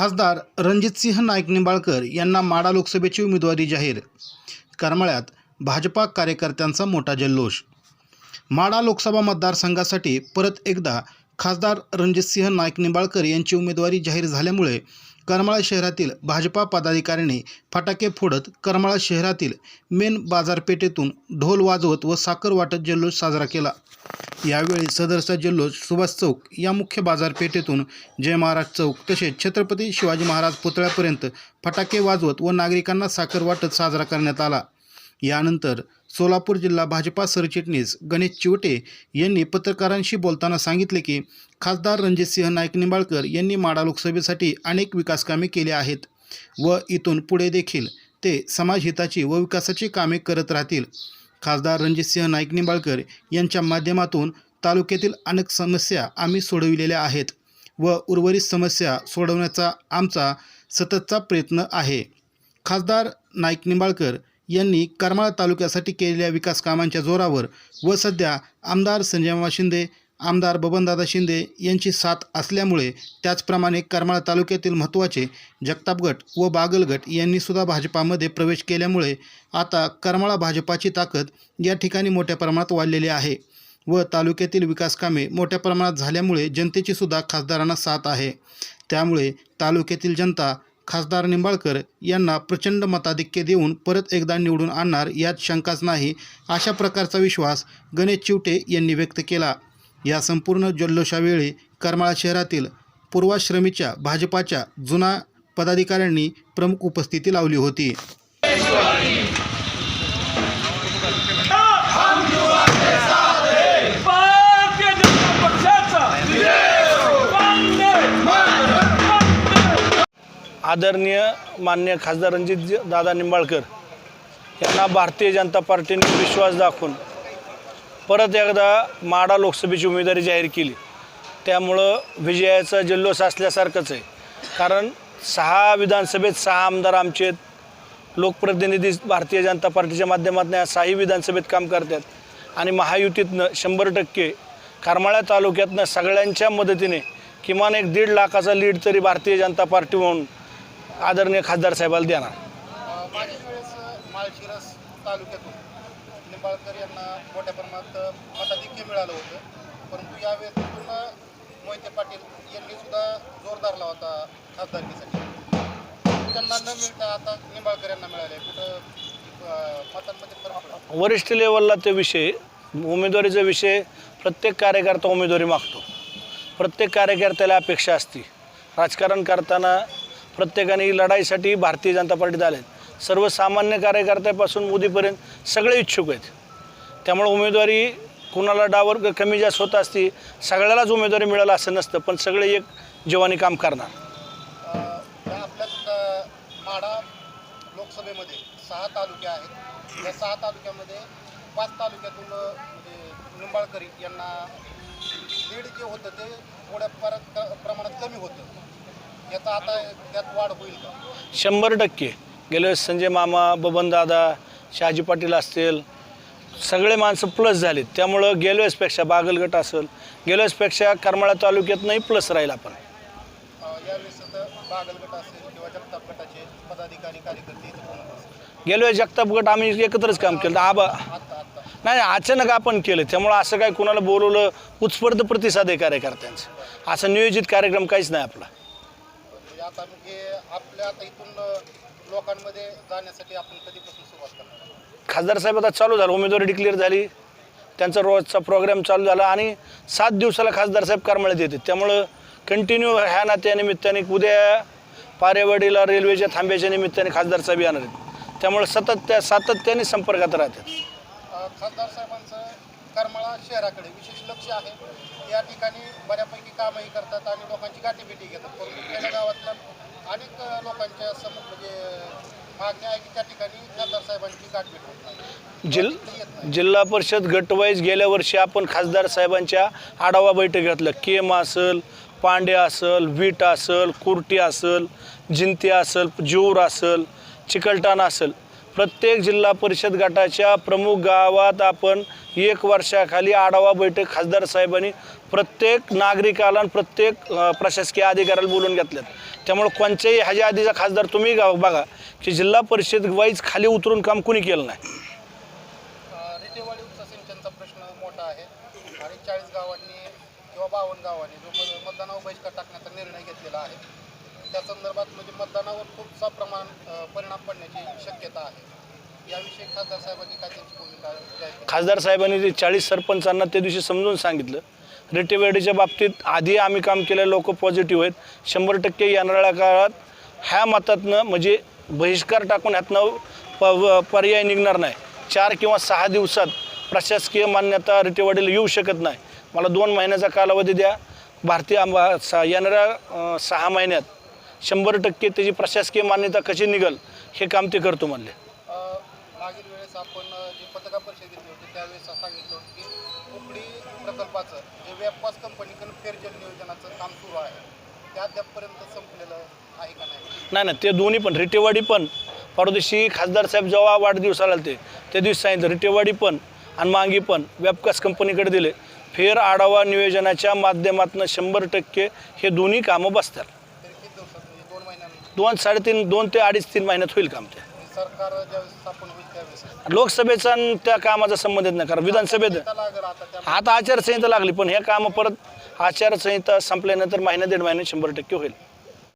खासदार रणजितसिंह नाईक निंबाळकर यांना माडा लोकसभेची उमेदवारी जाहीर. करमाळ्यात भाजपा कार्यकर्त्यांचा मोठा जल्लोष. माडा लोकसभा मतदारसंघासाठी परत एकदा खासदार रणजितसिंह नाईक निंबाळकर यांची उमेदवारी जाहीर झाल्यामुळे करमाळा शहरातील भाजपा पदाधिकाऱ्यांनी फटाके फोडत करमाळा शहरातील मेन बाजारपेठेतून ढोल वाजवत व साखर वाटत जल्लोष साजरा केला. यावेळी सदरचा जल्लोष सुभाष चौक या मुख्य बाजारपेठेतून जय महाराज चौक तसेच छत्रपती शिवाजी महाराज पुतळ्यापर्यंत फटाके वाजवत व नागरिकांना साखर वाटत साजरा करण्यात आला. यानंतर सोलापूर जिल्हा भाजपा सरचिटणीस गणेश चिवटे यांनी पत्रकारांशी बोलताना सांगितले की खासदार रणजितसिंह नाईक निंबाळकर यांनी माडा लोकसभेसाठी अनेक विकासकामे केली आहेत व इथून पुढे देखील ते समाजहिताची व विकासाची कामे करत राहतील. खासदार रणजितसिंह नाईक निंबाळकर यांच्या माध्यमातून तालुक्यातील अनेक समस्या आम्ही सोडविलेल्या आहेत व उर्वरित समस्या सोडवण्याचा आमचा सततचा प्रयत्न आहे. खासदार नाईक निंबाळकर यांनी करमाळा तालुक्यासाठी केलेल्या विकास कामांच्या जोरावर व सध्या आमदार संजयमामा शिंदे आमदार बबनदादा शिंदे यांची साथ असल्यामुळे त्याचप्रमाणे करमाळा तालुक्यातील महत्त्वाचे जगतापगट व बागलगट यांनीसुद्धा भाजपामध्ये प्रवेश केल्यामुळे आता करमाळा भाजपाची ताकद या ठिकाणी मोठ्या प्रमाणात वाढलेली आहे व तालुक्यातील विकासकामे मोठ्या प्रमाणात झाल्यामुळे जनतेची सुद्धा खासदारांना साथ आहे. त्यामुळे तालुक्यातील जनता खासदार निंबाळकर यांना प्रचंड मताधिक्य देऊन परत एकदा निवडून आणणार यात शंकाच नाही अशा प्रकारचा विश्वास गणेश चिवटे यांनी व्यक्त केला. या संपूर्ण जल्लोषावेळी करमाळा शहरातील पूर्वाश्रमीच्या भाजपाच्या जुना पदाधिकाऱ्यांनी प्रमुख उपस्थिती लावली होती. आदरणीय मान्य खासदार रणजित दादा निंबाळकर यांना भारतीय जनता पार्टीने विश्वास दाखवून परत एकदा माडा लोकसभेची उमेदवारी जाहीर केली. त्यामुळं विजयाचा जल्लोष असल्यासारखंच आहे. कारण सहा विधानसभेत सहा आमदार आमचे आहेत. लोकप्रतिनिधी भारतीय जनता पार्टीच्या माध्यमातून या सहाही विधानसभेत काम करतात. आणि महायुतीतनं शंभर टक्के करमाळ्या तालुक्यातनं सगळ्यांच्या मदतीने किमान एक दीड लाखाचा लीड तरी भारतीय जनता पार्टी म्हणून आदरणीय खासदार साहेबाला देणार. निंबाळकर यांना मोठ्या प्रमाणात मताधिक्य मिळालं होतं. परंतु यावेळेस तिथून मोहिते पाटील यांनी सुद्धा जोर धरला होता खासदारकीसाठी. त्यांना न मिळता आता निंबाळकर यांना मिळाले. कुठं मतांमध्ये वरिष्ठ लेवलला ते विषय उमेदवारीचा विषय प्रत्येक कार्यकर्ता उमेदवारी मागतो. प्रत्येक कार्यकर्त्याला अपेक्षा असते. राजकारण करताना प्रत्येकाने लढाईसाठी भारतीय जनता पार्टीत आहेत सर्वसामान्य कार्यकर्त्यापासून मोदीपर्यंत सगळे इच्छुक आहेत. त्यामुळे उमेदवारी कुणाला डावर कमी जास्त होत असती सगळ्यालाच उमेदवारी मिळालं असं नसतं पण सगळे एक जीवानी काम करणार. माडा लोकसभेमध्ये सहा तालुके आहेत. या सहा तालुक्यामध्ये पाच तालुक्यातून म्हणजे निंबाळकरी यांना लीड जे होतं ते थोड्या प्रमाणात कमी होतं. याचा आता त्यात वाढ होईल का? शंभर टक्के. गेल्या संजय मामा बबनदादा शहाजी पाटील असतील सगळे माणसं प्लस झालेत. त्यामुळं गेल्या बागलगट असेल गेल्या करमाळा तालुक्यात नाही प्लस राहील आपण अ, जगताप गट आम्ही एकत्रच काम केलं. आबा नाही अचानक आपण केलं. त्यामुळं असं काय कुणाला बोलवलं उत्स्फूर्त प्रतिसाद आहे कार्यकर्त्यांचं. असं नियोजित कार्यक्रम काहीच नाही आपला. लोकांमध्ये जाण्यासाठी आपण कधीपासून सुरुवात करणार खासदार साहेब आता चालू झालं. उमेदवारी डिक्लेअर झाली. त्यांचा रोजचा प्रोग्राम चालू झाला आणि सात दिवसाला खासदार साहेब करमाळ्यात येते. त्यामुळं कंटिन्यू ह्या नात्या निमित्ताने उद्या पारेवाडीला रेल्वेच्या थांब्याच्या निमित्ताने खासदार साहेब येणार आहेत. त्यामुळे सतत त्या सातत्याने संपर्कात राहतात. खासदार साहेबांचं करमाळा शहराकडे विशेष लक्ष आहे. या ठिकाणी बऱ्यापैकी कामही करतात आणि लोकांची गाठीभेटी घेतात. परंतु अनेक लोकांच्या समोर म्हणजे मागणी आहे की त्या ठिकाणी खासदार साहेबांची गाठभेट होत नाही. जिल. जिल्हा परिषद गटवाईज गेल्या वर्षी आपण खासदार साहेबांच्या आढावा बैठक घेतलं. केम असेल पांडे असेल वीट असेल कुर्टी असेल जिंती असेल जीवर असेल चिकलठाण असेल. प्रत्येक जिल्हा परिषद गटाच्या प्रमुख गावात आपण एक वर्षाखाली आढावा बैठक खासदार साहेबांनी प्रत्येक नागरिकाला आणि प्रत्येक अ, प्रशासकीय अधिकाऱ्याला बोलून घेतल्यात. त्यामुळे कोणत्याही ह्याच्या आधीचा खासदार तुम्ही गाव बघा की जिल्हा परिषद वाईज खाली उतरून काम कुणी केलं नाही. रिटेवाडी प्रश्न मोठा आहे. आणि चाळीस गावांनी किंवा बावन्न गावांनी जो मत- मतदानावर बहिष्कार टाकण्याचा निर्णय घेतलेला आहे. त्या संदर्भात म्हणजे मतदानावर खूपसा प्रमाण अ, परिणाम पडण्याची शक्यता आहे. याविषयी खासदार साहेबांनी काय त्यांची भूमिका जाहीर केली? खासदार साहेबांनी ते चाळीस सरपंचांना त्या दिवशी समजून सांगितलं. रेटेवेडीच्या बाबतीत आधी आम्ही काम केलं लोक पॉझिटिव्ह आहेत. शंभर टक्के येणाऱ्या काळात ह्या मतातनं म्हणजे बहिष्कार टाकून ह्यातनं प व- पर्याय निघणार नाही. चार किंवा सहा दिवसात प्रशासकीय मान्यता रिटेवाडीला येऊ शकत नाही. मला दोन महिन्याचा कालावधी द्या. भारतीय आंबा सा येणाऱ्या सहा महिन्यात शंभर टक्के त्याची प्रशासकीय मान्यता कशी निघल हे काम ते करतो म्हणले. मागील वेळेस आपण प्रकल्पाचं जे वेबपास कंपनीकडून फेरजल नियोजनाचं काम सुरू आहे ते अद्यापपर्यंत संपलेलं आहे का नाही? नाही नाही ते दोन्ही पण रिटेवाडी पण. परवा दिवशी खासदार साहेब जेव्हा वाढदिवसाला आले ते त्या दिवशी सांगितलं रिटेवाडी पण आणि मांगी पण वेबकास कंपनीकडे दिले. फेर आढावा नियोजनाच्या माध्यमातून शंभर टक्के हे दोन्ही कामं बसतात. तरी किती दिवसात म्हणजे दोन महिन्यांनी? दोन साडेतीन दोन ते अडीच तीन महिन्यात होईल काम ते. सरकार ज्यावेळेस स्थापन होईल त्यावेळेस. लोकसभेचा आणि त्या कामाचा संबंध येत नाही कारण विधानसभेत आता लागेल आता त्या आता आचारसंहिता लागली पण हे कामं परत आचारसंहिता संपल्यानंतर महिना दीड महिन्यात शंभर टक्के होईल.